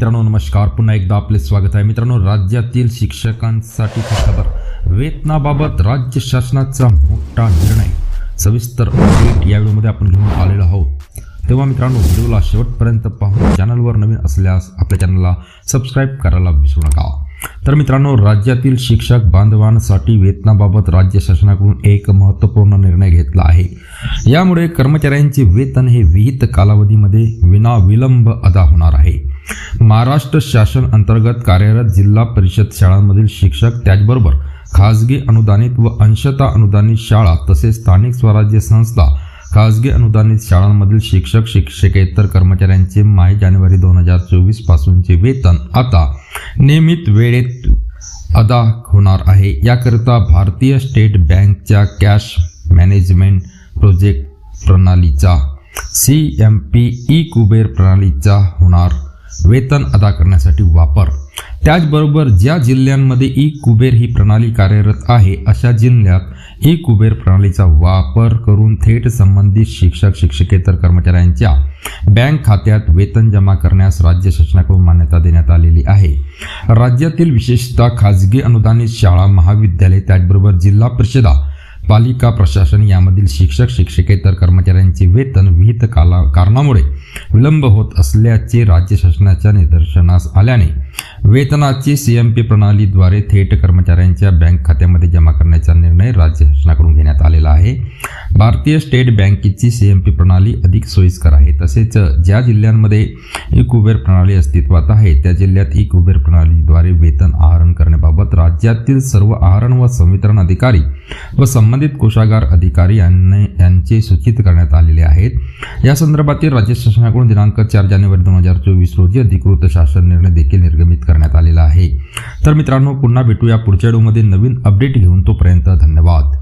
मित्रांनो नमस्कार. पुन्हा एकदा आपले स्वागत आहे. मित्रांनो राज्यातील शिक्षकांसाठी खबर. वेतनाबाबत राज्य शासनाचा मोठा निर्णय. सविस्तर अपडेट या व्हिडिओमध्ये आपण घेऊन आलेलो आहोत. तेव्हा मित्रांनो व्हिडिओला शेवटपर्यंत पाहून चॅनलवर नवीन असल्यास आपल्या चॅनलला सबस्क्राईब करायला विसरू नका. तर मित्रांनो राज्यातील शिक्षक बांधवांसाठी वेतनाबाबत राज्य शासनाकडून एक महत्त्वपूर्ण निर्णय घेतला आहे. यामुळे कर्मचाऱ्यांचे वेतन हे विहित कालावधीमध्ये विनाविलंब अदा होणार आहे. महाराष्ट्र शासन अंतर्गत कार्यरत जिल्हा परिषद शाळांमधील शिक्षक त्याचबरोबर खाजगी अनुदानित व अंशता अनुदानित शाळा तसेच स्थानिक स्वराज्य संस्था खाजगी अनुदानित शाळांमधील शिक्षक शिक्षकेतर कर्मचाऱ्यांचे माय जानेवारी दोन हजार चोवीस पासूनचे वेतन आता नियमित वेळेत अदा होणार आहे. याकरिता भारतीय स्टेट बँकच्या कॅश मॅनेजमेंट प्रोजेक्ट प्रणालीचा C M P E Kuber प्रणालीचा होणार वेतन अदा करण्यासाठी वापर. त्याचबरोबर ज्या जिल्ह्यांमध्ये ई कुबेर ही प्रणाली कार्यरत आहे अशा जिल्ह्यात ई कुबेर प्रणालीचा वापर करून थेट संबंधित शिक्षक शिक्षकेतर कर्मचाऱ्यांच्या बँक खात्यात वेतन जमा करण्यास राज्य शासनाकडून मान्यता देण्यात आलेली आहे. राज्यातील विशेषतः खाजगी अनुदानित शाळा महाविद्यालय त्याचबरोबर जिल्हा परिषदा पालिका प्रशासन यामधील शिक्षक शिक्षकेतर कर्मचाऱ्यांचे वेतन विहित काला कारणामुळे विलंब होत असल्याचे राज्य शासनाच्या निदर्शनास आल्याने वेतनाची पी प्रणालीद्वारे थेट कर्मचाऱ्यांच्या बँक खात्यामध्ये जमा करण्याचा निर्णय राज्य शासनाकडून घेण्यात आलेला आहे. भारतीय स्टेट बँकेची सी एम पी प्रणाली अधिक सोयीस्कर आहे. तसेच ज्या जिल्ह्यांमध्ये ई कुबेर प्रणाली अस्तित्वात आहे त्या जिल्ह्यात ई कुबेर प्रणालीद्वारे वेतन आहरण करण्याबाबत राज्यातील सर्व आहरण व संवितरण अधिकारी व संबंधित कोषागार अधिकारी यांनी यांचे सूचित करण्यात आलेले आहेत. या संदर्भातील राज्य शासनाकडून दिनांक चार जानेवारी दोन हजार चोवीस रोजी अधिकृत शासन निर्णय देखील निर्गमित करण्यात आलेला आहे. तर मित्रांनो पुन्हा भेटूया पुढच्या व्हिडिओमध्ये नवीन अपडेट घेऊन तोपर्यंत धन्यवाद.